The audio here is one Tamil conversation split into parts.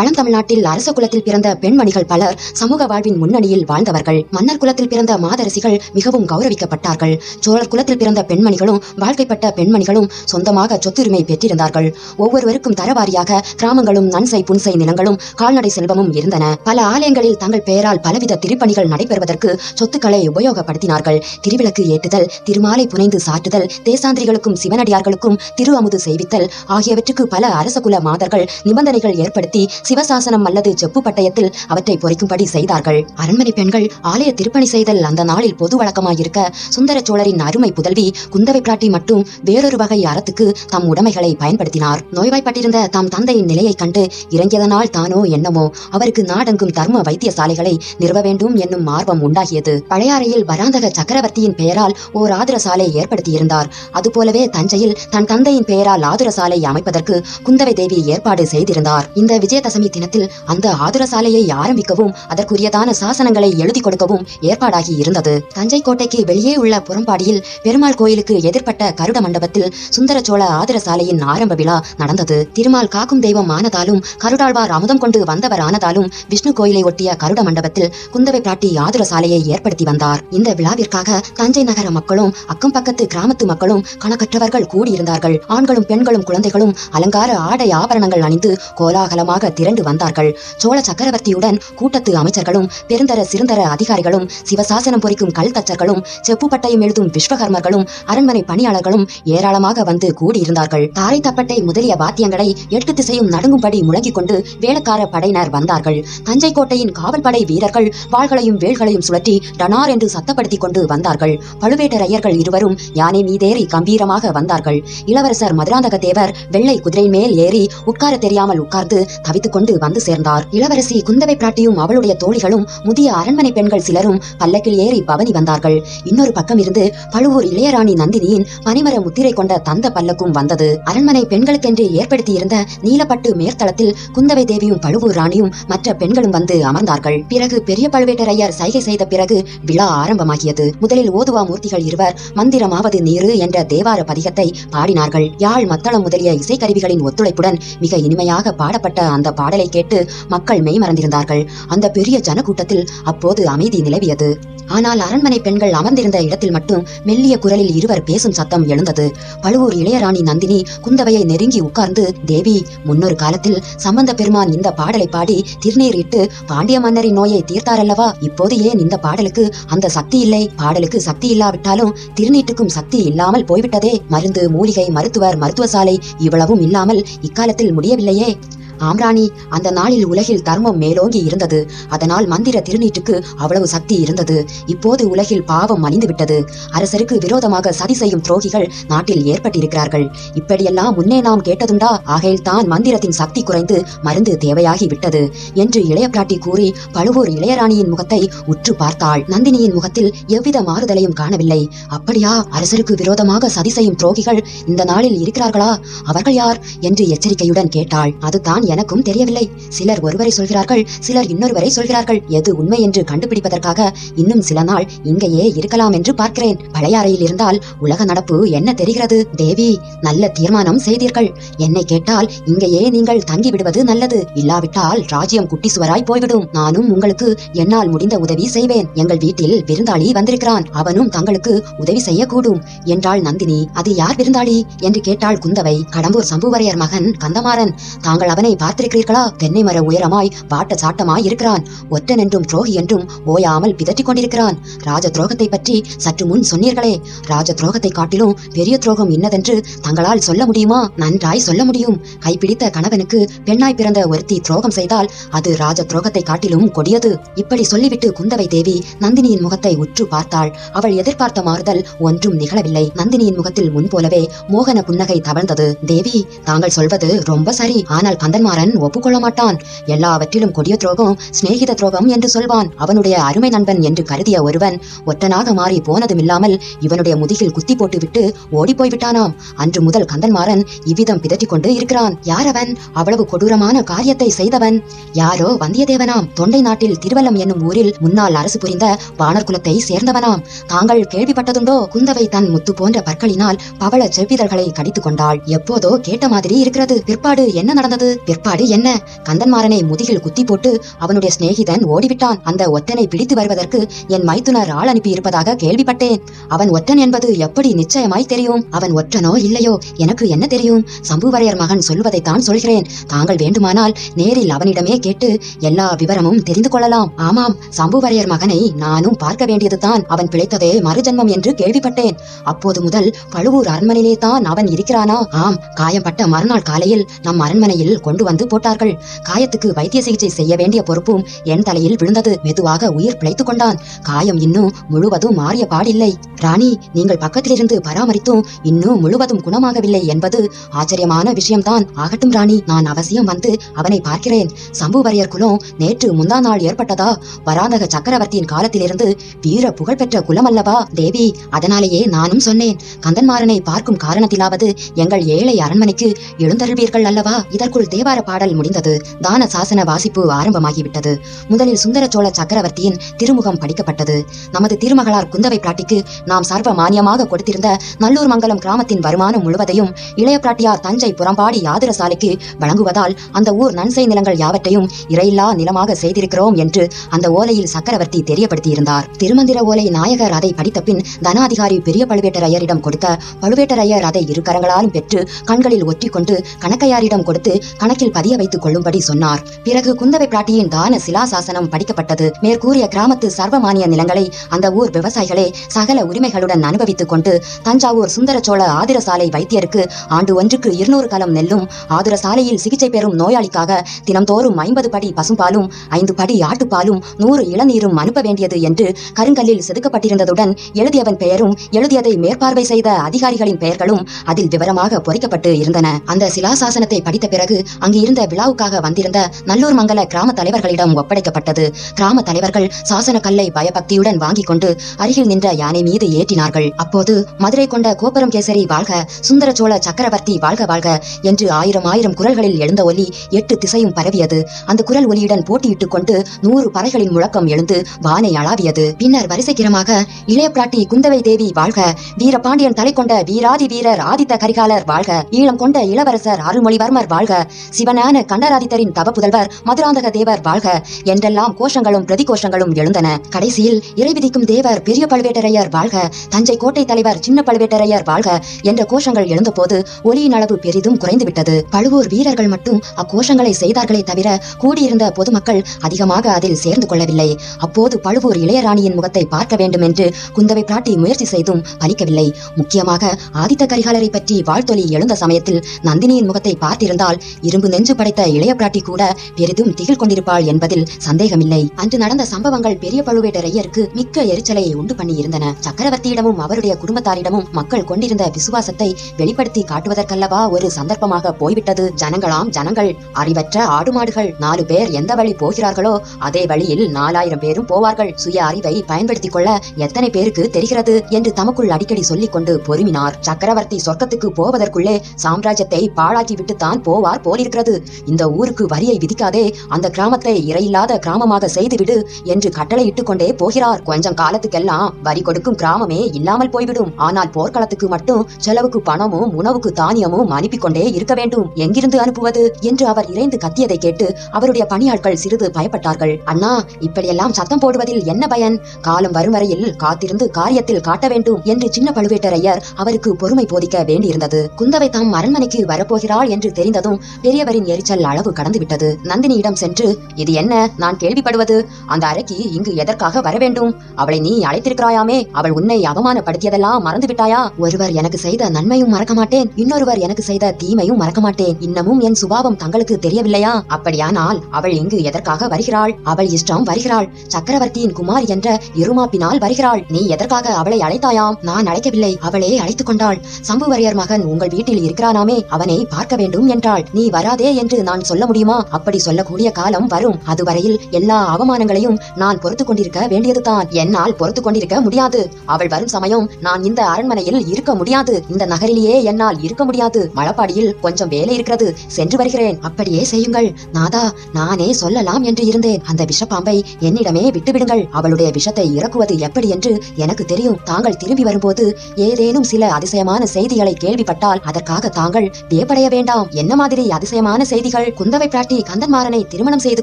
பழந்தமிழ்நாட்டில் அரச குலத்தில் பிறந்த பெண்மணிகள் பலர் சமூக வாழ்வின் முன்னணியில் வாழ்ந்தவர்கள். மன்னர் குலத்தில் பிறந்த மாதரசிகள் மிகவும் கௌரவிக்கப்பட்டார்கள். சோழர் குலத்தில் பிறந்த பெண்மணிகளும் வாழ்க்கைப்பட்ட பெண்மணிகளும் சொந்தமாக சொத்துரிமை பெற்றிருந்தார்கள். ஒவ்வொருவருக்கும் தரவாரியாக கிராமங்களும் நன்சை புன்சை நிலங்களும் கால்நடை செல்வமும் இருந்தன. பல ஆலயங்களில் தங்கள் பெயரால் பலவித திருப்பணிகள் நடைபெறுவதற்கு சொத்துக்களை உபயோகப்படுத்தினார்கள். திருவிளக்கு ஏற்றுதல் திருமாலை புனைந்து சாற்றுதல் தேசாந்திரிகளுக்கும் சிவனடியார்களுக்கும் திரு அமுது செய்வித்தல் ஆகியவற்றுக்கு பல அரசகுல மாதர்கள் நிபந்தனைகள் ஏற்படுத்தி சிவசாசனம் அல்லது செப்பு பட்டயத்தில் அவற்றை பொறிக்கும்படி செய்தார்கள். அரண்மனை பெண்கள் ஆலய திருப்பணி செய்தல் அந்த நாளில் பொது வழக்கமாயிருக்க சுந்தர சோழரின் அருமை புதல்வி குந்தவை பிராட்டி மட்டும் வேறொரு வகை அறத்துக்கு தம் உடைமைகளை பயன்படுத்தினார். நோய்வாய்ப்பட்டிருந்த தம் தந்தையின் நிலையைக் கண்டு இறங்கியதனால் தானோ என்னமோ அவருக்கு நாடெங்கும் தர்ம வைத்தியசாலைகளை நிறுவ வேண்டும் என்னும் ஆர்வம் உண்டாகியது. பழையாறையில் வராந்தக சக்கரவர்த்தியின் பெயரால் ஓர் ஆதுர சாலை ஏற்படுத்தியிருந்தார். அதுபோலவே தஞ்சையில் தன் தந்தையின் பெயரால் ஆதுர சாலை அமைப்பதற்கு குந்தவை தேவி ஏற்பாடு செய்திருந்தார். இந்த விஜய விஜயதசமி தினத்தில் அந்த ஆதுரசாலையை ஆரம்பிக்கவும் அதற்குரியதான சாசனங்களை எழுதி கொடுக்கவும் ஏற்பாடாகி இருந்தது. தஞ்சை கோட்டைக்கு வெளியே உள்ள புறம்பாடியில் பெருமாள் கோயிலுக்கு எதிர்ப்பட்ட கருட மண்டபத்தில் சுந்தர சோழ ஆதுரசாலையின் ஆரம்ப விழா நடந்தது. திருமால் காக்கும் தெய்வம் ஆனதாலும் கருடாழ்வார் அமுதம் கொண்டு வந்தவர் ஆனதாலும் விஷ்ணு கோயிலை ஒட்டிய கருட மண்டபத்தில் குந்தவை பிராட்டி ஆதுரசாலையை ஏற்படுத்தி வந்தார். இந்த விழாவிற்காக தஞ்சை நகர மக்களும் அக்கம் பக்கத்து கிராமத்து மக்களும் கணக்கற்றவர்கள் கூடியிருந்தார்கள். ஆண்களும் பெண்களும் குழந்தைகளும் அலங்கார ஆடை ஆபரணங்கள் அணிந்து கோலாகலமாக திரண்டு வந்தார்கள். சோழ சக்கரவர்த்தியுடன் கூட்டத்து அமைச்சர்களும் பெருந்தர சிறுந்தர அதிகாரிகளும் சிவசாசனம் பொறிக்கும் கல் தச்சர்களும் செப்புப்பட்டையும் எழுதும் விஸ்வகர்மர்களும் அரண்மனை பணியாளர்களும் ஏராளமாக வந்து கூடியிருந்தார்கள். தாரை தப்பட்டை முதலிய வாத்தியங்களை எட்டு திசையும் நடுங்கும்படி முழங்கிக் கொண்டு வேளக்கார படையினர் வந்தார்கள். தஞ்சை கோட்டையின் காவல் படை வீரர்கள் வாள்களையும் வேல்களையும் சுழற்றி டனார் என்று சத்தப்படுத்திக் கொண்டு வந்தார்கள். பழுவேட்டரையர்கள் இருவரும் யானை மீதேறி கம்பீரமாக வந்தார்கள். இளவரசர் மதுராந்தக தேவர் வெள்ளை குதிரை மேல் ஏறி உட்கார தெரியாமல் உட்கார்ந்து தவித்துக் கொண்டு வந்து சேர்ந்தார். இளவரசி குந்தவை பிராட்டியும் அவளுடைய தோழிகளும் முதிய அரண்மனை பெண்கள் சிலரும் பல்லக்கில் ஏறி பவனி வந்தார்கள். இன்னொரு பக்கம் இருந்து பழுவூர் இளையராணி நந்தினியின் பனிமர முத்திரை கொண்ட தந்த பல்லக்கும் வந்தது. அரண்மனை பெண்களுக்கென்று ஏற்படுத்தியிருந்த நீலப்பட்டு மேற்தளத்தில் குந்தவை தேவியும் பழுவூர் ராணியும் மற்ற பெண்களும் வந்து அமர்ந்தார்கள். பிறகு பெரிய பழுவேட்டரையர் சைகை செய்த பிறகு விழா ஆரம்பமாகியது. முதலில் ஓதுவா மூர்த்திகள் இருவர் மந்திரமாவது நீரு என்ற தேவார பதிகத்தை பாடினார்கள். யாழ் மத்தளம் முதலிய இசைக்கருவிகளின் ஒத்துழைப்புடன் மிக இனிமையாக பாடப்பட்ட அந்த பாடலை கேட்டு மக்கள் மெய் மறந்திருந்தார்கள். அந்த பெரிய ஜனக்கூட்டத்தில் அப்போது அமைதி நிலவியது. ஆனால் அரண்மனை பெண்கள் அமர்ந்திருந்த இடத்தில் மட்டும் மெல்லிய குரலில் இருவர் பேசும் சத்தம் எழுந்தது. பழுவூர் இளையராணி நந்தினி குந்தவையை நெருங்கி உட்கார்ந்து தேவி முன்னொரு காலத்தில் சம்பந்த பெருமான் இந்த பாடலை பாடி திருநீர் இட்டு பாண்டிய மன்னரின் நோயை தீர்த்தாரல்லவா? இப்போது ஏன் இந்த பாடலுக்கு அந்த சக்தி இல்லை? பாடலுக்கு சக்தி இல்லாவிட்டாலும் திருநீட்டுக்கும் சக்தி இல்லாமல் போய்விட்டதே. மருந்து மூலிகை மருத்துவர் மருத்துவசாலை இவ்வளவும் இல்லாமல் இக்காலத்தில் முடியவில்லையே. ஆம்ராணி அந்த நாளில் உலகில் தர்மம் மேலோங்கி இருந்தது. அதனால் மந்திர திருநீட்டுக்கு அவ்வளவு சக்தி இருந்தது. இப்போது உலகில் பாவம் மலிந்து விட்டது அரசருக்கு விரோதமாக சதி செய்யும் துரோகிகள் நாட்டில் ஏற்பட்டிருக்கிறார்கள். இப்படியெல்லாம் முன்னே நாம் கேட்டதுண்டா? ஆகையில்தான் மந்திரத்தின் சக்தி குறைந்து மருந்து தேவையாகி விட்டது என்று இளைய பிராட்டி கூறி பழுவூர் இளையராணியின் முகத்தை உற்று பார்த்தாள். நந்தினியின் முகத்தில் எவ்வித மாறுதலையும் காணவில்லை. அப்படியா? அரசருக்கு விரோதமாக சதி செய்யும் துரோகிகள் இந்த நாளில் இருக்கிறார்களா? அவர்கள் யார்? என்று எச்சரிக்கையுடன் கேட்டாள். அதுதான் எனக்கும் தெரியவில்லை. சிலர் ஒருவரை சொல்கிறார்கள் சிலர் இன்னொருவரை சொல்கிறார்கள். எது உண்மை என்று கண்டுபிடிப்பதற்காக இன்னும் சில நாள் இங்கேயே இருக்கலாம் என்று பார்க்கிறேன். பழையாறையில் இருந்தால் உலக நடப்பு என்ன தெரிகிறது? தேவி நல்ல தீர்மானம் செய்தீர்கள். என்னை கேட்டால் இங்கேயே நீங்கள் தங்கிவிடுவது நல்லது. இல்லாவிட்டால் ராஜ்யம் குட்டி சுவராய் போய்விடும். நானும் உங்களுக்கு என்னால் முடிந்த உதவி செய்வேன். எங்கள் வீட்டில் விருந்தாளி வந்திருக்கிறான். அவனும் தங்களுக்கு உதவி செய்யக்கூடும். என்றாள் நந்தினி. அது யார் விருந்தாளி? என்று கேட்டாள் குந்தவை. கடம்பூர் சம்புவரையர் மகன் கந்தமாறன். தாங்கள் அவனை பார்த்திருக்கிறீர்களா தென்னை மர உயரமாய் வாட்ட சாட்டமாய் இருக்கிறான். ஒற்றன் என்றும் துரோகி என்றும் ஓயாமல் பிதற்றிக் கொண்டிருக்கிறான். ராஜ துரோகத்தை பற்றி சற்று முன் சொன்னீர்களே. ராஜ துரோகத்தை காட்டிலும் பெரிய துரோகம் இன்னதென்று தங்களால் சொல்ல முடியுமா? நன்றாய் சொல்ல முடியும். கைப்பிடித்த கணவனுக்கு பெண்ணாய் பிறந்த ஒருத்தி துரோகம் செய்தால் அது ராஜ துரோகத்தை காட்டிலும் கொடியது. இப்படி சொல்லிவிட்டு குந்தவை தேவி நந்தினியின் முகத்தை உற்று பார்த்தாள். அவள் எதிர்பார்த்த மாறுதல் ஒன்றும் நிகழவில்லை. நந்தினியின் முகத்தில் முன்போலவே மோகன புன்னகை தவழ்ந்தது. தேவி தாங்கள் சொல்வது ரொம்ப சரி. ஆனால் கந்தன்மாறன் ஒப்புக்கொள்ள மாட்டான் எல்லாவற்றிலும் கொடிய துரோகம் சிநேகித துரோகம் என்று சொல்வான். அவனுடைய அருமை நண்பன் என்று கருதிய ஒருவன் ஒற்றனாக மாறி போனதுமில்லாமல் இவனுடைய முதுகில் குத்தி போட்டுவிட்டு ஓடிப்போய் விட்டானாம் அன்று முதல் கந்தன்மாறன் இவ்விதம் பிதற்றிக் கொண்டு இருக்கிறான். யார் அவன் அவ்வளவு கொடூரமான காரியத்தை செய்தவன். யாரோ வந்தியத்தேவனாம். தொண்டை நாட்டில் திருவல்லம் என்னும் ஊரில் முன்னாள் அரசு புரிந்த வானர் குலத்தை சேர்ந்தவனாம். தாங்கள் கேள்விப்பட்டதுண்டோ? குந்தவை தன் முத்து போன்ற பற்களினால் பவள செவ்விதழ்களை கடித்துக் கொண்டாள் எப்போதோ கேட்ட மாதிரி இருக்கிறது. பிற்பாடு என்ன நடந்தது? பிற்பாடு என்ன? கந்தன்மாறனை முதுகில் குத்தி போட்டு அவனுடைய சிநேகிதன் ஓடிவிட்டான். அந்த ஒற்றனை பிடித்து வருவதற்கு என் மைத்துனர் ஆள் அனுப்பி இருப்பதாக கேள்விப்பட்டேன். அவன் ஒற்றன் என்பது எப்படி நிச்சயமாய் தெரியும்? அவன் ஒற்றனோ இல்லையோ? எனக்கு என்ன தெரியும்? சம்புவரையர் மகன் சொல்வதைத்தான் சொல்கிறேன். தாங்கள் வேண்டுமானால் நேரில் அவனிடமே கேட்டு எல்லா விவரமும் தெரிந்து கொள்ளலாம். ஆமாம் சம்புவரையர் மகனை நானும் பார்க்க வேண்டியதுதான். அவன் பிழைத்ததே மறுஜன்மம் என்று கேள்விப்பட்டேன். அப்போது முதல் பழுவூர் அரண்மனையிலே தான் அவன் இருக்கிறானா? ஆம் காயம்பட்ட மறுநாள் காலையில் நம் அரண்மனையில் கொண்டு வந்து போட்டார்கள். காயத்துக்கு வைத்திய சிகிச்சை செய்ய வேண்டிய பொறுப்பும் என் தலையில் விழுந்தது. மெதுவாக உயிர் பிழைத்துக் கொண்டான். காயம் இன்னும் முழுவதும் மாறிய பாடில்லை. ராணி நீங்கள் பக்கத்திலிருந்து பராமரித்தும் இன்னும் முழுவதும் குணமாகவில்லை என்பது ஆச்சரியமான விஷயம்தான். ஆகட்டும் ராணி நான் அவசியம் வந்து அவனை பார்க்கிறேன். சம்புவரையர் குலம் நேற்று முந்தா நாள் ஏற்பட்டதா? வராந்தக சக்கரவர்த்தியின் காலத்திலிருந்து வீர புகழ்பெற்ற குலம் அல்லவா தேவி அதனாலேயே நானும் சொன்னேன். கந்தன்மாறனை பார்க்கும் காரணத்திலாவது எங்கள் ஏழை அரண்மனைக்கு எழுந்தருள்வீர்கள் அல்லவா? இதற்குள் தேவ தேவார பாடல் முடிந்தது. தான சாசன வாசிப்பு ஆரம்பமாகிவிட்டது. முதலில் சுந்தர சோழ சக்கரவர்த்தியின் திருமுகம் படிக்கப்பட்டது. நமது திருமகளார் குந்தவை பிராட்டிக்கு நாம் சர்வ மானியமாக கொடுத்திருந்த நல்லூர் மங்கலம் கிராமத்தின் வருமானம் முழுவதையும் இளைய பிராட்டியார் தஞ்சை புறம்பாடி யாதிர சாலைக்கு வழங்குவதால் அந்த ஊர் நன்சை நிலங்கள் யாவற்றையும் இறையில்லா நிலமாக செய்திருக்கிறோம் என்று அந்த ஓலையில் சக்கரவர்த்தி தெரியப்படுத்தியிருந்தார். திருமந்திர ஓலை நாயகர் அதை படித்த பின் தனாதிகாரி பெரிய பழுவேட்டரையரிடம் கொடுத்த பழுவேட்டரையர் அதை இரு கரங்களாலும் பெற்று கண்களில் ஒற்றிக்கொண்டு கணக்கையாரிடம் கொடுத்து கணக்கு கல்வெட்டில் பதிய வைத்துக் கொள்ளும்படி சொன்னார். பிறகு குந்தவை பிராட்டியின் தான சிலாசாசனம் படிக்கப்பட்டது. மேற்கூறிய கிராமத்து சர்வமானிய நிலங்களை அந்த ஊர் விவசாயிகளே சகல உரிமைகளுடன் அனுபவித்துக் கொண்டு தஞ்சாவூர் சுந்தரச்சோழ ஆதிரசாலை வைத்தியருக்கு ஆண்டு ஒன்றுக்கு இருநூறு கலம் நெல்லும் ஆதுரசாலையில் சிகிச்சை பெறும் நோயாளிக்காக தினம்தோறும் ஐம்பது படி பசும்பாலும் ஐந்து படி ஆட்டுப்பாலும் நூறு இளநீரும் அனுப்ப வேண்டியது என்று கருங்கல்லில் செதுக்கப்பட்டிருந்ததுடன் எழுதியவன் பெயரும் எழுதியதை மேற்பார்வை செய்த அதிகாரிகளின் பெயர்களும் அதில் விவரமாக பொறிக்கப்பட்டு இருந்தன. அந்த சிலாசாசனத்தை படித்த பிறகு அங்கு இருந்த விழாவுக்காக வந்திருந்த நல்லூர் மங்கல கிராம தலைவர்களிடம் ஒப்படைக்கப்பட்டது. கிராம தலைவர்கள் சாசன கல்லை பயபக்தியுடன் வாங்கிக் கொண்டு அருகில் நின்ற யானை மீது ஏற்றினார்கள். அப்போது மதுரை கொண்ட கோபுரம் கேசரி வாழ்க சுந்தர சோழ சக்கரவர்த்தி வாழ்க வாழ்க என்று ஆயிரம் ஆயிரம் குரல்களில் எழுந்த ஒலி எட்டு திசையும் பரவியது. அந்த குரல் ஒலியுடன் போட்டியிட்டுக் கொண்டு நூறு பறைகளின் முழக்கம் எழுந்து வானை அளாவியது. பின்னர் வரிசைக்கிரமாக இளைய பிராட்டி குந்தவை தேவி வாழ்க வீரபாண்டியன் தலை கொண்ட வீராதி வீரர் ஆதித்த கரிகாலர் வாழ்க ஈழம் கொண்ட இளவரசர் அருள்மொழிவர்மர் வாழ்க சிவனான கண்டராதித்தரின் தவ புதல்வர் மதுராந்தக தேவர் வாழ்க. என்றெல்லாம் கோஷங்களும் பிரதிகோஷங்களும் எழுந்தன. கடைசியில் இறை விதிக்கும் தேவர் பெரிய பழுவேட்டரையர் வாழ்க. தஞ்சை கோட்டை தலைவர் சின்ன பழுவேட்டரையர் வாழ்க என்ற கோஷங்கள் எழுந்தபோது ஒலியின் அளவு பெரிதும் குறைந்துவிட்டது. பழுவூர் வீரர்கள் மட்டும் அக்கோஷங்களை செய்தார்களே தவிர கூடியிருந்த பொதுமக்கள் அதிகமாக அதில் சேர்ந்து கொள்ளவில்லை. அப்போது பழுவூர் இளையராணியின் முகத்தை பார்க்க வேண்டும் என்று குந்தவை பிராட்டி முயற்சி செய்தும் பலிக்கவில்லை. முக்கியமாக ஆதித்த கரிகாலரை பற்றி வாழ்த்தொலி எழுந்த சமயத்தில் நந்தினியின் முகத்தை பார்த்திருந்தால் இரும்பு நெஞ்சு படைத்த இளைய பிராட்டி கூட பெரிதும் திகில் கொண்டிருப்பாள் என்பதில் சந்தேகமில்லை. அன்று நடந்த சம்பவங்கள் பெரிய பழுவேட்டரையருக்கு மிக்க எரிச்சலை உண்டு பண்ணியிருந்தன. சக்கரவர்த்தியிடமும் அவருடைய குடும்பத்தாரிடமும் மக்கள் கொண்டிருந்த விசுவாசத்தை வெளிப்படுத்தி காட்டுவதற்கல்லவா ஒரு சந்தர்ப்பமாக போய்விட்டது. ஜனங்களாம் ஜனங்கள் அறிவற்ற ஆடு மாடுகள் நாலு பேர் எந்த வழி போகிறார்களோ அதே வழியில் நாலாயிரம் பேரும் போவார்கள். சுய அறிவை பயன்படுத்திக் கொள்ள எத்தனை பேருக்கு தெரிகிறது என்று தமக்குள் அடிக்கடி சொல்லிக் கொண்டு பொறுமினார். சக்கரவர்த்தி சொர்க்கத்துக்கு போவதற்குள்ளே சாம்ராஜ்யத்தை பாழாக்கி விட்டுத்தான் போவார் போலிருக்கிறது இந்த ஊருக்கு வரியை விதிக்காதே அந்த கிராமத்தை இறையில்லாத கிராமமாக செய்துவிடு என்று கட்டளையிட்டுக் கொண்டே போகிறார். கொஞ்சம் காலத்துக்கெல்லாம் வரி கொடுக்கும் கிராமமே இல்லாமல் போய்விடும். ஆனால் போர்க்களத்துக்கு மட்டும் செலவுக்கு பணமும் உணவுக்கு தானியமும் அனுப்பிக் கொண்டே இருக்க வேண்டும். எங்கிருந்து அனுப்புவது என்று அவர் இறைந்து கத்தியதை கேட்டு அவருடைய பணியாட்கள் சிறிது பயப்பட்டார்கள். அண்ணா இப்படியெல்லாம் சத்தம் போடுவதில் என்ன பயன்? காலம் வரும் வரையில் காத்திருந்து காரியத்தில் காட்ட வேண்டும் என்று சின்ன பழுவேட்டரையர் அவருக்கு பொறுமை போதிக்க வேண்டியிருந்தது. குந்தவை தாம் அரண்மனைக்கு வரப்போகிறாள் என்று தெரிந்ததும் பெரியவர் பெரியவரின் எரிச்சல் அளவு கடந்துவிட்டது. நந்தினியிடம் சென்று இது என்ன? நான் கேள்விப்படுவது. அந்த அறைக்கு இங்கு எதற்காக வர வேண்டும்? அவளை நீ அழைத்திருக்கிறாயாமே. அவள் உன்னை அவமானப்படுத்தியதெல்லாம் மறந்து விட்டாயா ஒருவர் எனக்கு செய்த நன்மையும் மறக்க மாட்டேன். இன்னொருவர் எனக்கு செய்த தீமையும் மறக்க மாட்டேன். இன்னமும் என் சுபாவம் தங்களுக்கு தெரியவில்லையா? அப்படியானால் அவள் இங்கு எதற்காக வருகிறாள்? அவள் இஷ்டம் வருகிறாள். சக்கரவர்த்தியின் குமார் என்ற இருமாப்பினால் வருகிறாள். நீ எதற்காக அவளை அழைத்தாயாம்? நான் அழைக்கவில்லை. அவளே அழைத்துக் கொண்டாள். சம்புவரையர் மகன் உங்கள் வீட்டில் இருக்கிறானாமே. அவனை பார்க்க வேண்டும் என்றாள். நீ வர வராதே என்று நான் சொல்ல முடியுமா? அப்படி சொல்லக்கூடிய காலம் வரும். அதுவரையில் எல்லா அவமானங்களையும் நான் பொறுத்துக் கொண்டிருக்க வேண்டியதுதான். என்னால் பொறுத்துக் கொண்டிருக்க முடியாது. அவள் வரும் சமயம் நான் இந்த அரண்மனையில் இருக்க முடியாது. இந்த நகரிலேயே என்னால் இருக்க முடியாது. மழப்பாடியில் கொஞ்சம் வேலை இருக்கிறது. சென்று வருகிறேன். அப்படியே செய்யுங்கள். நாதா நானே சொல்லலாம் என்று இருந்தேன். அந்த விஷப்பாம்பை என்னிடமே விட்டுவிடுங்கள். அவளுடைய விஷத்தை இறக்குவது எப்படி என்று எனக்கு தெரியும். தாங்கள் திரும்பி வரும்போது ஏதேனும் சில அதிசயமான செய்திகளை கேள்விப்பட்டால் அதற்காக தாங்கள் வியப்படைய வேண்டாம். என்ன மாதிரி அதிசயம்? சுவாரஸ்யமான செய்திகள். குந்தவை பிராட்டி கந்தன்மாறனை திருமணம் செய்து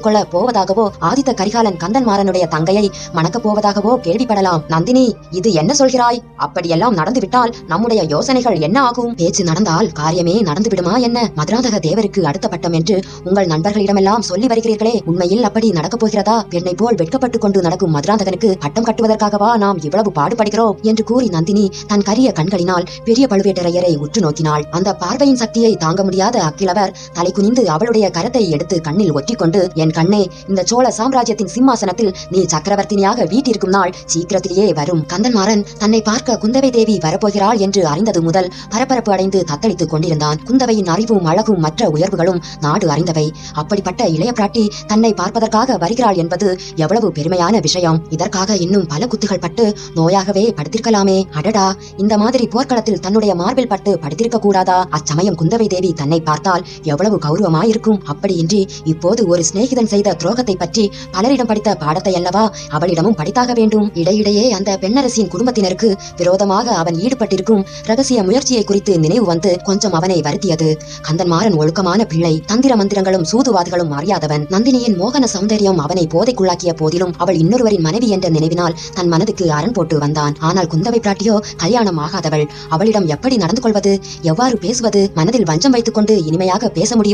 கொள்ள போவதாகவோ ஆதித்த கரிகாலன் கந்தன்மாறனுடைய தங்கையை மணக்கப் போவதாகவோ கேள்விப்படலாம். நந்தினி இது என்ன சொல்கிறாய்? அப்படியெல்லாம் நடந்துவிட்டால் நம்முடைய யோசனைகள் என்ன ஆகும்? பேச்சு நடந்தால் காரியமே நடந்துவிடுமா என்ன? மதுராந்தக தேவருக்கு அடுத்த பட்டம் என்று உங்கள் நண்பர்களிடமெல்லாம் சொல்லி வருகிறீர்களே. உண்மையில் அப்படி நடக்கப் போகிறதா? பெண்ணை போல் வெட்கப்பட்டுக் கொண்டு நடக்கும் மதுராந்தகனுக்கு பட்டம் கட்டுவதற்காகவா நாம் இவ்வளவு பாடுபடுகிறோம்? என்று கூறி நந்தினி தன் கரிய கண்களினால் பெரிய பழுவேட்டரையரை உற்று நோக்கினாள். அந்த பார்வையின் சக்தியை தாங்க முடியாத அக்கிழவர் தலை குனிந்து அவளுடைய கரத்தை எடுத்து கண்ணில் ஒற்றிக்கொண்டு என் கண்ணே இந்த சோழ சாம்ராஜ்யத்தின் சிம்மாசனத்தில் நீ சக்கரவர்த்தினியாக வீட்டிற்கும் நாள் சீக்கிரத்திலேயே வரும். கந்தன்மாறன் தன்னை பார்க்க குந்தவை தேவி வரப்போகிறாள் என்று அறிந்தது முதல் பரபரப்பு அடைந்து தத்தளித்துக் கொண்டிருந்தான். குந்தவையின் அறிவும் அழகும் மற்ற உயர்வுகளும் நாடு அறிந்தவை. அப்படிப்பட்ட இளைய பிராட்டி தன்னை பார்ப்பதற்காக வருகிறாள் என்பது எவ்வளவு பெருமையான விஷயம். இதற்காக இன்னும் பல குத்துகள் பட்டு நோயாகவே படுத்திருக்கலாமே. அடடா! இந்த மாதிரி போர்க்களத்தில் தன்னுடைய மார்பில் பட்டு படுத்திருக்க கூடாதா? அச்சமயம் குந்தவை தேவி தன்னை பார்த்தால் எவ்வளவு கௌரவமாயிருக்கும். அப்படியின்றி இப்போது ஒரு சிநேகிதன் செய்த துரோகத்தை பற்றி பலரிடம் படித்த பாடத்தை அல்லவா? அவளிடமும் படித்தாக வேண்டும். இடையிடையே அந்த பெண்ணரசியின் குடும்பத்தினருக்கு விரோதமாக அவன் ஈடுபட்டிருக்கும் ரகசிய முயற்சியை குறித்து நினைவு வந்து கொஞ்சம் அவனை வருத்தியது. கந்தன்மாறன் ஒழுக்கமான பிள்ளை. தந்திர மந்திரங்களும் சூதுவாதுகளும் அறியாதவன். நந்தினியின் மோகன சௌந்தரியம் அவனை போதைக்குள்ளாக்கிய போதிலும் அவள் இன்னொருவரின் மனைவி என்ற நினைவினால் தன் மனதுக்கு அரண் போட்டு வந்தான். ஆனால் குந்தவை பிராட்டியோ கல்யாணம் ஆகாதவள் அவளிடம் எப்படி நடந்து கொள்வது எவ்வாறு பேசுவது? மனதில் வஞ்சம் வைத்துக் கொண்டு இனிமையாக பேச முடியும்.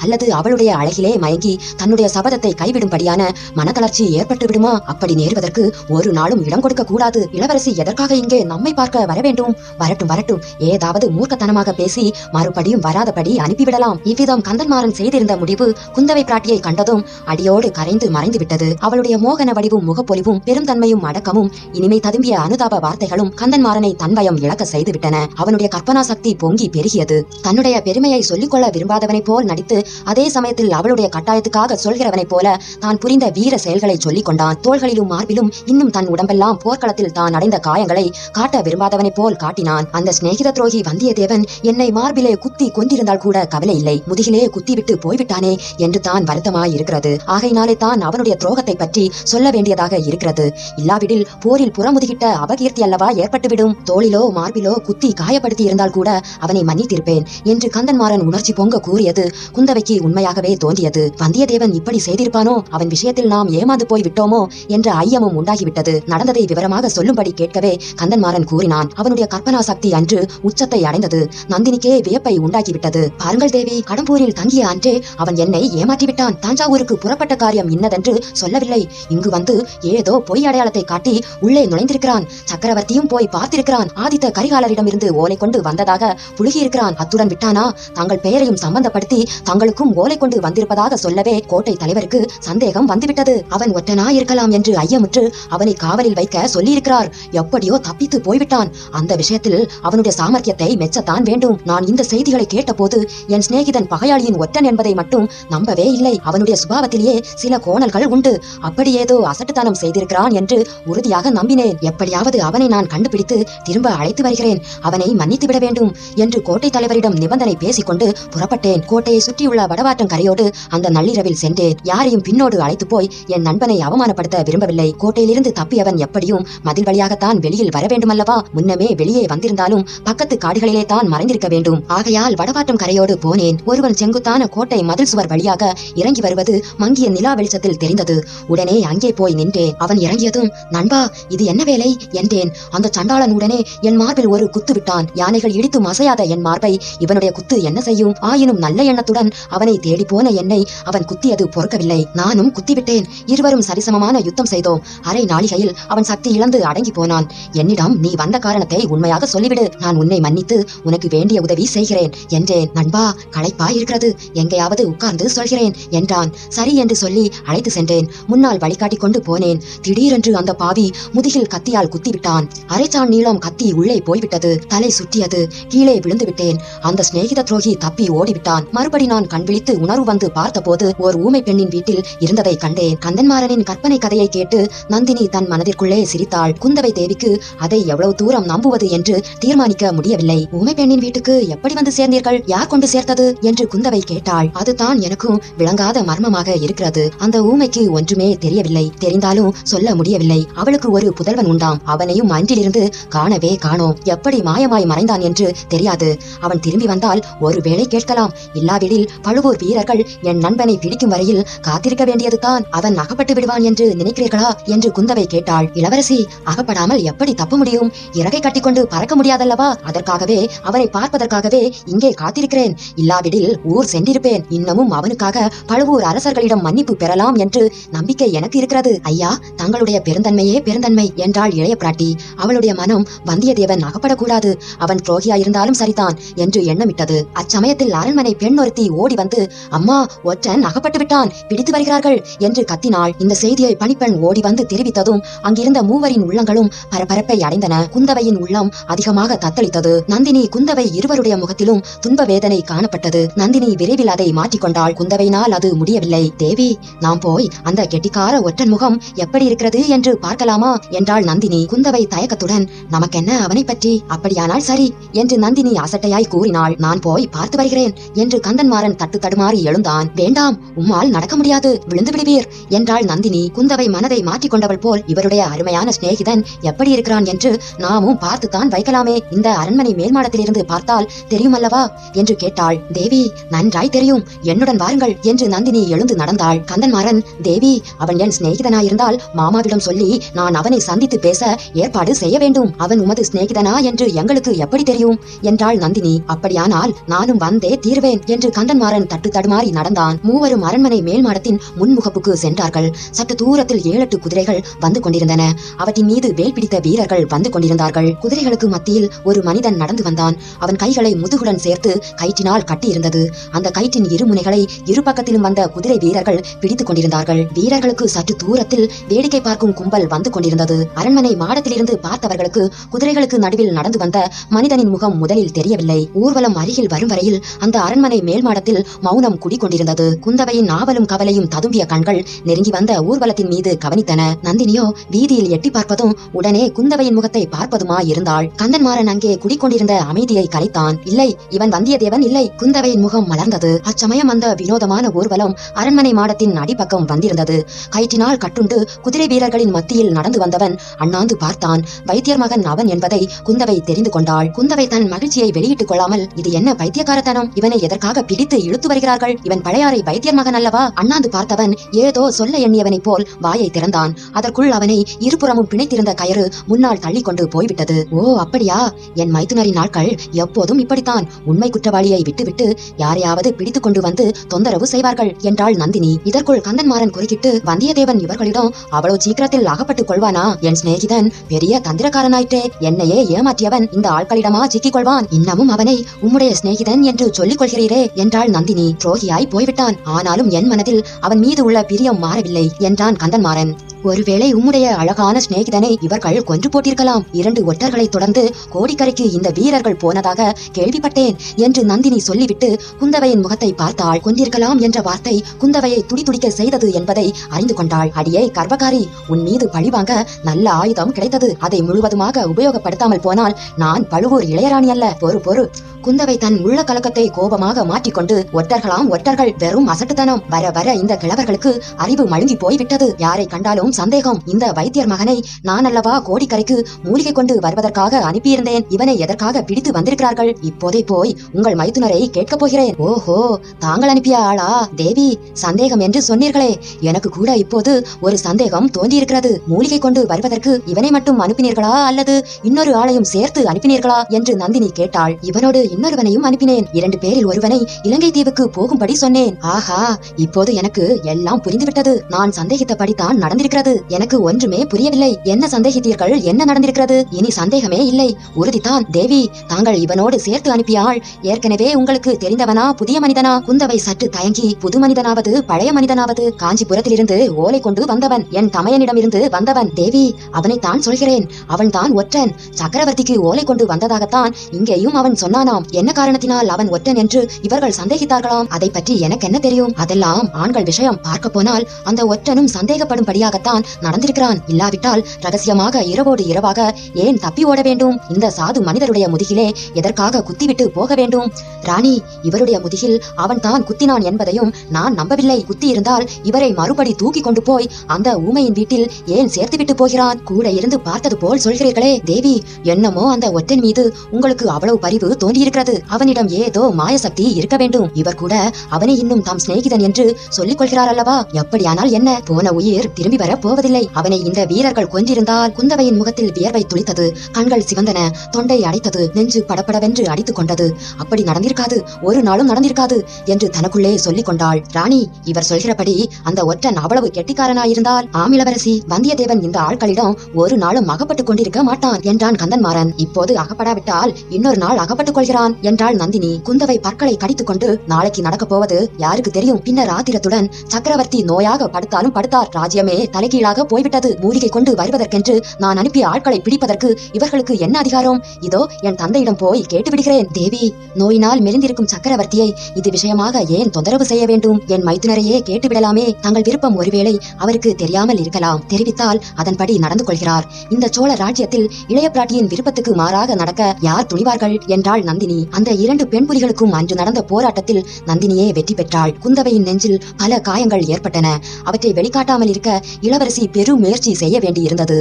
அல்லது அவளுடைய அழகிலே மயங்கி தன்னுடைய சபதத்தை கைவிடும்படியான மனதளர்ச்சி ஏற்பட்டு விடுமா? அப்படி நேர்வதற்கு ஒரு நாளும் இடம் கொடுக்க கூடாது. இளவரசி எதற்காக இங்கே நம்மை பார்க்க வர வேண்டும்? வரட்டும் வரட்டும். ஏதாவது மூர்க்கத்தனமாக பேசி மறுபடியும் வராதபடி அனுப்பிவிடலாம். இவ்விதம் கந்தன்மாறன் செய்திருந்த முடிவு குந்தவை பிராட்டியை கண்டதும் அடியோடு கரைந்து மறைந்து விட்டது அவளுடைய மோகன வடிவும் முகப்பொலிவும் பெருந்தன்மையும் அடக்கமும் இனிமை ததும்பிய அனுதாப வார்த்தைகளும் கந்தன்மாறனை தன்வயம் இழக்க செய்துவிட்டன. அவனுடைய கற்பனா சக்தி பொங்கி பெருகியது. தன்னுடைய பெருமையை சொல்லிக்கொள்ள விரும்பாதவனைப் போல் போல் நடித்து அதே சமயத்தில் அவளுடைய கட்டாயத்துக்காக சொல்கிறவனைப் போல தான் புரிந்த வீர செயல்களை சொல்லிக் கொண்டான். தோள்களிலும் மார்பிலும் இன்னும் தன் உடம்பெல்லாம் போர்க்களத்தில் தான் அடைந்த காயங்களை காட்ட விரும்பாதவனைப் போல் காட்டினான். அந்த சிநேகித துரோகி வந்தியத்தேவன் என்னை மார்பிலே குத்தி கொண்டிருந்தால் கூட கவலை இல்லை. முதுகிலே குத்திவிட்டு போய்விட்டானே என்று தான் வருத்தமாய் இருக்கிறது ஆகையினாலே தான் அவனுடைய துரோகத்தை பற்றி சொல்ல வேண்டியதாக இருக்கிறது. இல்லாவிடில் போரில் புறமுதுகிட்ட அபகீர்த்தி அல்லவா ஏற்பட்டுவிடும்? தோளிலோ மார்பிலோ குத்தி காயப்படுத்தி இருந்தால் கூட அவனை மன்னித்திருப்பேன் என்று கந்தன்மாறன் உணர்ச்சி பொங்க கூறியது குந்தவைக்கு உண்மையாகவே தோன்றியது. வந்தியத்தேவன் இப்படி செய்திருப்பானோ? அவன் விஷயத்தில் நாம் ஏமாந்து போய் விட்டோமோ என்ற ஐயமும் உண்டாகிவிட்டது. நடந்ததை விவரமாக சொல்லும்படி கேட்கவே கந்தன்மாறன் கூறினான் அவனுடைய கற்பனா சக்தி அன்று உச்சத்தை அடைந்தது. நந்தினிக்கே வியப்பை உண்டாக்கிவிட்டது பாருங்கள் தேவி கடம்பூரில் தங்கிய அன்றே அவன் என்னை ஏமாற்றிவிட்டான். தஞ்சாவூருக்கு புறப்பட்ட காரியம் இன்னதென்று சொல்லவில்லை. இங்கு வந்து ஏதோ பொய் அடையாளத்தை காட்டி உள்ளே நுழைந்திருக்கிறான். சக்கரவர்த்தியும் போய் பார்த்திருக்கிறான். ஆதித்த கரிகாலரிடமிருந்து ஓலை கொண்டு வந்ததாக புழுகியிருக்கிறான். அத்துடன் விட்டானா? தங்கள் பெயரையும் சம்பந்தப்படுத்தி தங்களுக்கும் ஓலை கொண்டு வந்திருப்பதாக சொல்லவே கோட்டை தலைவருக்கு சந்தேகம் வந்துவிட்டது. அவன் ஒற்றனா இருக்கலாம் என்று ஐயமுற்று அவனை காவலில் வைக்க சொல்லியிருக்கிறார். எப்படியோ தப்பித்து போய்விட்டான். அந்த விஷயத்தில் அவனுடைய சாமர்த்தியத்தை மெச்சத்தான் வேண்டும். நான் இந்த செய்திகளை கேட்டபோது என் சிநேகிதன் பகையாளியின் ஒற்றன் என்பதை மட்டும் நம்பவே இல்லை. அவனுடைய சுபாவத்திலேயே சில கோணல்கள் உண்டு. அப்படி ஏதோ அசட்டுத்தனம் செய்திருக்கிறான் என்று உறுதியாக நம்பினேன். எப்படியாவது அவனை நான் கண்டுபிடித்து திரும்ப அழைத்து வருகிறேன். அவனை மன்னித்து விட வேண்டும் என்று கோட்டை தலைவரிடம் நிபந்தனை பேசிக்கொண்டு புறப்பட்டேன். கோட்டை கோட்டையை சுற்றியுள்ள வடவாற்றங் கரையோடு அந்த நள்ளிரவில் சென்றேன் யாரையும் பின்னோடு அழைத்து போய் என் நண்பனை அவமானப்படுத்த விரும்பவில்லை. கோட்டையிலிருந்து தப்பியவன் எப்படியும் மதில் வழியாகத்தான் வெளியில் வர வேண்டுமல்லவா? முன்னமே வெளியே வந்திருந்தாலும் பக்கத்து காடுகளிலே தான் மறைந்திருக்க வேண்டும். ஆகையால் வடவாற்றம் கரையோடு போனேன். ஒருவன் செங்குத்தான கோட்டை மதில் சுவர் வழியாக இறங்கி வருவது மங்கிய நிலா வெளிச்சத்தில் தெரிந்தது. உடனே அங்கே போய் நின்றேன். அவன் இறங்கியதும் நண்பா இது என்ன வேலை? என்றேன். அந்த சண்டாளன் உடனே என் மார்பில் ஒரு குத்து விட்டான். யானைகள் இடித்து அசையாத என் மார்பை. இவனுடைய குத்து என்ன செய்யும்? ஆயினும் நல்ல எண்ணத்துடன் அவனை தேடி போன என்னை அவன் குத்தியது பொறுக்கவில்லை. நானும் குத்திவிட்டேன். இருவரும் சரிசமமான யுத்தம் செய்தோம். அரை நாளிகையில் அவன் சக்தி இழந்து அடங்கி போனான். என்னிடம் நீ வந்த காரணத்தை உண்மையாக சொல்லிவிடு. நான் உன்னை மன்னித்து உனக்கு வேண்டிய உதவி செய்கிறேன் என்றேன் நண்பா களைப்பா இருக்கிறது. எங்கேயாவது உட்கார்ந்து சொல்கிறேன் என்றான். சரி என்று சொல்லி அழைத்து சென்றேன். முன்னால் வழிகாட்டிக் கொண்டு போனேன். திடீரென்று அந்த பாவி முதுகில் கத்தியால் குத்திவிட்டான். அரைச்சான் நீளம் கத்தி உள்ளே போய்விட்டது. தலை சுற்றியது. கீழே விழுந்து விட்டேன் அந்த சிநேகித துரோகி தப்பி ஓடிவிட்டான். மறுபடி நான் கண் விழித்து உணர்வு வந்து பார்த்தபோது ஓர் ஊமை பெண்ணின் வீட்டில் இருந்ததை கண்டேன் கந்தன்மாறனின் கற்பனை கதையை கேட்டு நந்தினி தன் மனதிற்குள்ளே சிரித்தாள். குந்தவை தேவிக்கு அதை எவ்வளவு தூரம் நம்புவது என்று தீர்மானிக்க முடியவில்லை. ஊமை பெண்ணின் வீட்டுக்கு எப்படி வந்து சேர்ந்தீர்கள்? யார் கொண்டு சேர்த்தது? என்று குந்தவை கேட்டாள். அதுதான் எனக்கும் விளங்காத மர்மமாக இருக்கிறது. அந்த ஊமைக்கு ஒன்றுமே தெரியவில்லை. தெரிந்தாலும் சொல்ல முடியவில்லை. அவளுக்கு ஒரு புதல்வன் உண்டாம். அவனையும் அன்றிலிருந்து காணவே காணோம். எப்படி மாயமாய் மறைந்தான் என்று தெரியாது. அவன் திரும்பி வந்தால் ஒருவேளை கேட்கலாம். இல்லாவிடில் பழுவூர் வீரர்கள் என் நண்பனை பிடிக்கும் வரையில் காத்திருக்க வேண்டியதுதான். அவன் அகப்பட்டு விடுவான் என்று நினைக்கிறீர்களா? என்று குந்தவை கேட்டாள். இளவரசி அகப்படாமல் எப்படி தப்ப முடியும்? இறகை கட்டிக்கொண்டு பறக்க முடியாதல்லவா? அதற்காகவே அவனை பார்ப்பதற்காகவே இங்கே காத்திருக்கிறேன். இல்லாவிடில் ஊர் சென்றிருப்பேன். இன்னமும் அவனுக்காக பழுவூர் அரசர்களிடம் மன்னிப்பு பெறலாம் என்று நம்பிக்கை எனக்கு இருக்கிறது. ஐயா தங்களுடைய பெருந்தன்மையே பெருந்தன்மை என்றாள் இளைய பிராட்டி. அவளுடைய மனம் வந்தியத்தேவன் அகப்படக்கூடாது. அவன் துரோகியா இருந்தாலும் சரிதான் என்று எண்ணமிட்டது. அச்சமயத்தில் அரண்மனை பெண் பெண் ஒருத்தி ஓடி வந்து அம்மா ஒற்றன் அகப்பட்டு விட்டான் பிடித்து வருகிறார்கள் என்று கத்தினாள் இந்த செய்தியை பணிப்பெண் ஓடி வந்து தெரிவித்ததும் அங்கிருந்த மூவரின் உள்ளங்களும் பரபரப்பை அடைந்தன. குந்தவையின் உள்ளம் அதிகமாக தத்தளித்தது. நந்தினி குந்தவை இருவருடைய முகத்திலும் துன்ப வேதனை காணப்பட்டது. நந்தினி விரைவில் அதை மாற்றிக்கொண்டாள். குந்தவையினால் அது முடியவில்லை. தேவி நாம் போய் அந்த கெட்டிக்கார ஒற்றன் முகம் எப்படி இருக்கிறது என்று பார்க்கலாமா? என்றாள் நந்தினி. குந்தவை தயக்கத்துடன் நமக்கென்ன அவனை பற்றி? அப்படியானால் சரி என்று நந்தினி அசட்டையாய் கூறினாள். நான் போய் பார்த்து வருகிறேன் என்று கந்தன்மாறன் தட்டு தடுமாறி எழுந்தான். வேண்டாம் உம்மால் நடக்க முடியாது. விழுந்து விடுவீர். என்றாள் நந்தினி. குந்தவை மனதை மாற்றிக்கொண்டவள் போல் இவருடைய அருமையான சிநேகிதன் எப்படி இருக்கிறான் என்று நாமும் பார்த்துத்தான் வைக்கலாமே. இந்த அரண்மனை மேல்மாடத்திலிருந்து பார்த்தால் தெரியுமல்லவா? என்று கேட்டாள். தேவி நன்றாய் தெரியும். என்னுடன் வாருங்கள். என்று நந்தினி எழுந்து நடந்தாள். கந்தன்மாறன் தேவி அவன் என் சிநேகிதனாயிருந்தால் மாமாவிடம் சொல்லி நான் அவனை சந்தித்து பேச ஏற்பாடு செய்ய வேண்டும். அவன் உமது சிநேகிதனா என்று எங்களுக்கு எப்படி தெரியும்? என்றாள் நந்தினி. அப்படியானால் நானும் வந்தே தீர்வேன். என்று கந்தன்மாறன் தட்டு தடுமாறி நடந்தான். மூவரும் அரண்மனை மேல் மாடத்தின் முன்முகப்புக்கு சென்றார்கள். சற்று தூரத்தில் ஏழெட்டு குதிரைகள் வந்து கொண்டிருந்தன. அவற்றின் மீது வேல் பிடித்த வீரர்கள் வந்து கொண்டிருந்தார்கள். குதிரைகளுக்கு மத்தியில் ஒரு மனிதன் நடந்து வந்தான். அவன் கைகளை முதுகுடன் சேர்த்து கயிற்றினால் கட்டியிருந்தது. அந்த கயிற்றின் இரு முனைகளை இரு பக்கத்திலும் வந்த குதிரை வீரர்கள் பிடித்துக் கொண்டிருந்தார்கள். வீரர்களுக்கு சற்று தூரத்தில் வேடிக்கை பார்க்கும் கும்பல் வந்து கொண்டிருந்தது. அரண்மனை மாடத்திலிருந்து பார்த்தவர்களுக்கு குதிரைகளுக்கு நடுவில் நடந்து வந்த மனிதனின் முகம் முதலில் தெரியவில்லை. ஊர்வலம் அருகில் வரும் வரையில் அந்த அரண்மனை மேல் மாடத்தில் மௌனம் குடிக்கொண்டிருந்தது குந்தவையின் நாவலும் கவலையும் ததும்பிய கண்கள் நெருங்கி வந்த ஊர்வலத்தின் மீது கவனித்தன. நந்தினியோ வீதியில் எட்டி பார்ப்பதும் உடனே குந்தவையின் முகத்தை பார்ப்பதுமா இருந்தாள் கந்தன்மாறன் அங்கே குடிக்கொண்டிருந்த அமைதியை கலைத்தான். இல்லை இவன் வந்தியத்தேவன் இல்லை. குந்தவையின் முகம் மலர்ந்தது. அச்சமயம் அந்த வினோதமான ஊர்வலம் அரண்மனை மாடத்தின் அடிப்பக்கம் வந்திருந்தது. கயிற்றினால் கட்டுண்டு குதிரை வீரர்களின் மத்தியில் நடந்து வந்தவன் அண்ணாந்து பார்த்தான். வைத்தியர் மகன் அவன் என்பதை குந்தவை தெரிந்து கொண்டாள். குந்தவை தன் மகிழ்ச்சியை வெளியிட்டுக் கொள்ளாமல் இது என்ன பைத்தியக்காரத்தனம்? இவனை எதற்காக பிடித்து இழுத்து வருகிறார்கள். இவன் பழையாறை வைத்தியர் மகன் அல்லவா? அண்ணாந்து பார்த்தவன் ஏதோ சொல்ல எண்ணியவனைப் போல் வாயை திறந்தான். அதற்குள் அவனை இருபுறமும் பிணைத்திருந்த கயிறு முன்னால் தள்ளிக்கொண்டு போய்விட்டது. ஓ அப்படியா? என் மைத்துனரின் நாட்கள் எப்போதும் இப்படித்தான். உண்மை குற்றவாளியை விட்டுவிட்டு யாரையாவது பிடித்துக் கொண்டு வந்து தொந்தரவு செய்வார்கள் என்றாள் நந்தினி. இதற்குள் கந்தன்மாறன் குறுக்கிட்டு வந்தியத்தேவன் இவர்களிடம் அவ்வளவு சீக்கிரத்தில் அகப்பட்டுக் கொள்வானா? என் சிநேகிதன் பெரிய தந்திரக்காரனாயிற்றே. என்னையே ஏமாற்றியவன் இந்த ஆட்களிடமா சிக்கிக் கொள்வான்? இன்னமும் அவனை உம்முடைய சிநேகிதன் என்று சொல்லிக் கொள்கிறீரே. என்றாள் நந்தினி. துரோகியாய் போய்விட்டான். ஆனாலும் என் மனதில் அவன் மீது உள்ள பிரியம் மாறவில்லை என்றான் கந்தன்மாறன். ஒருவேளை உம்முடைய அழகான சிநேகிதனை இவர்கள் கொன்று போட்டிருக்கலாம். இரண்டு ஒற்றர்களை தொடர்ந்து கோடிக்கரைக்கு இந்த வீரர்கள் போனதாக கேள்விப்பட்டேன் என்று நந்தினி சொல்லிவிட்டு குந்தவையின் முகத்தை பார்த்தாள் கொண்டிருக்கலாம் என்ற வார்த்தை குந்தவையை துடிதுடிக்க செய்தது என்பதை அறிந்து கொண்டாள். அடியே கர்வகாரி உன் மீது பழிவாங்க நல்ல ஆயுதம் கிடைத்தது. அதை முழுவதுமாக உபயோகப்படுத்தாமல் போனால் நான் பழுவூர் இளையராணி அல்ல. பொறு பொறு. குந்தவை தன் உள்ள கலக்கத்தை கோபமாக மாற்றிக்கொண்டு ஒற்றர்களாம் ஒற்றர்கள் வெறும் அசட்டுத்தனம். வர வர இந்த கிழவர்களுக்கு அறிவு மழுங்கி போய்விட்டது. யாரை கண்டாலும் சந்தேகம். இந்த வைத்தியர் மகனை நான் அல்லவா கோடிக்கரைக்கு மூலிகை கொண்டு வருவதற்காக அனுப்பியிருந்தேன். இவனை எதற்காக பிடித்து வந்திருக்கிறார்கள்? இப்போதே போய் உங்கள் மைத்துனரை கேட்கப் போகிறேன். ஓஹோ தாங்கள் அனுப்பிய ஆளா? தேவி சந்தேகம் என்று சொன்னீர்களே. எனக்கு கூட இப்போது ஒரு சந்தேகம் தோன்றியிருக்கிறது. மூலிகை கொண்டு வருவதற்கு இவனை மட்டும் அனுப்பினீர்களா? அல்லது இன்னொரு ஆளையும் சேர்த்து அனுப்பினீர்களா? என்று நந்தினி கேட்டாள். இவனோடு இன்னொருவனையும் அனுப்பினேன். இரண்டு பேரில் ஒருவனை இலங்கை தீவுக்கு போகும்படி சொன்னேன். ஆஹா இப்போது எனக்கு எல்லாம் புரிந்துவிட்டது. நான் சந்தேகித்தபடித்தான் நடந்திருக்கிறது. எனக்கு ஒன்றுமே புரியவில்லை. என்ன சந்தேகித்தீர்கள்? என்ன நடந்திருக்கிறது? இனி சந்தேகமே இல்லை. உறுதிதான் தேவி. தாங்கள் இவனோடு சேர்த்து அனுப்பிய ஆள் ஏற்கனவே உங்களுக்கு தெரிந்தவனா? புதிய மனிதனா? குந்தவை சற்று தயங்கி புது மனிதனாவது பழைய மனிதனாவது காஞ்சிபுரத்திலிருந்து ஓலை கொண்டு வந்தவன். என் தமையனிடமிருந்து வந்தவன் தேவி. அவனைத்தான் சொல்கிறேன். அவன்தான் ஒற்றன். சக்கரவர்த்திக்கு ஓலை கொண்டு வந்ததாகத்தான் இங்கேயும் அவன் சொன்னானாம். என்ன காரணத்தினால் அவன் ஒற்றன் என்று இவர்கள் சந்தேகித்தார்களாம்? அதை பற்றி எனக்கு என்ன தெரியும்? அதெல்லாம் ஆண்கள் விஷயம். பார்க்க போனால் அந்த ஒற்றனும் சந்தேகப்படும்படியாகத்தான் தான் நடந்திருக்கிறான். இல்லாவிட்டால் ரகசியமாக இரவோடு இரவாக ஏன் தப்பி ஓட வேண்டும்? இந்த சாது மனிதருடைய முதுகிலே எதற்காக குத்திவிட்டு போக வேண்டும்? ராணி இவருடைய முதுகில் அவன் தான் குத்தினான் என்பதையும் நான் நம்பவில்லை. குத்தி இருந்தால் இவரை மறுபடி தூக்கி கொண்டு போய் அந்த ஊமையின் வீட்டில் ஏன் சேர்த்துவிட்டு போகிறான் கூட இருந்து பார்த்தது போல் சொல்கிறீர்களே. தேவி என்னமோ அந்த ஒற்றன் மீது உங்களுக்கு அவ்வளவு பரிவு தோன்றியிருக்கிறது. அவனிடம் ஏதோ மாயசக்தி இருக்க வேண்டும். இவர் கூட அவனை இன்னும் தாம் சிநேகிதன் என்று சொல்லிக் கொள்கிறார் அல்லவா? எப்படியானால் என்ன? போன உயிர் திரும்பி வர வரப்போவதில்லை. அவனை இந்த வீரர்கள் கொஞ்சிருந்தால் குந்தவையின் முகத்தில் வியர்வை துளித்தது. கண்கள் சிவந்தன. தொண்டை அடைத்தது. நெஞ்சு படப்படவென்று அடித்துக் கொண்டது. அப்படி நடந்திருக்காது. ஒரு நாளும் நடந்திருக்காது என்று தனக்குள்ளே சொல்லிக் கொண்டாள். ராணி இவர் சொல்கிறபடி அந்த ஒற்றன் அவ்வளவு கெட்டிக்காரனாயிருந்தால் ஆமிளவரசி வந்தியத்தேவன் இந்த ஆட்களிடம் ஒரு நாளும் அகப்பட்டுக் கொண்டிருக்க மாட்டான் என்றான் கந்தன்மாறன். இப்போது அகப்படாவிட்டால் இன்னொரு நாள் அகப்பட்டுக் கொள்கிறான் என்றாள் நந்தினி. குந்தவை பற்களை கடித்துக் கொண்டு நாளைக்கு நடக்கப் போவது யாருக்கு தெரியும்? பின்னர் ஆத்திரத்துடன் சக்கரவர்த்தி நோயாக படுத்தாலும் படுத்தார். ராஜ்யமே தலை தலைகீழாக போய்விட்டது. மூலிகை கொண்டு வருவதற்கென்று நான் அனுப்பிய ஆட்களை பிடிப்பதற்கு இவர்களுக்கு என்ன அதிகாரம்? இதோ என் தந்தையிடம் போய் கேட்டுவிடுகிறேன் தேவி. நோயினால் மெலிந்திருக்கும் சக்கரவர்த்தியை இது விஷயமாக ஏன் தொந்தரவு செய்ய வேண்டும்? என் மைத்துனரையே கேட்டுவிடலாமே. தங்கள் விருப்பம் ஒருவேளை அவருக்கு தெரியாமல் இருக்கலாம். தெரிவித்தால் அதன்படி நடந்து கொள்கிறார். இந்த சோழ ராஜ்யத்தில் இளைய பிராட்டியின் விருப்பத்துக்கு மாறாக நடக்க யார் துணிவார்கள்? என்றாள் நந்தினி. அந்த இரண்டு பெண் புலிகளுக்கும் அன்று நடந்த போராட்டத்தில் நந்தினியே வெற்றி பெற்றாள். குந்தவையின் நெஞ்சில் பல காயங்கள் ஏற்பட்டன. அவற்றை வெளிக்காட்டாமல் இருக்க இள இளவரசி பெரும் முயற்சி செய்ய வேண்டியிருந்தது.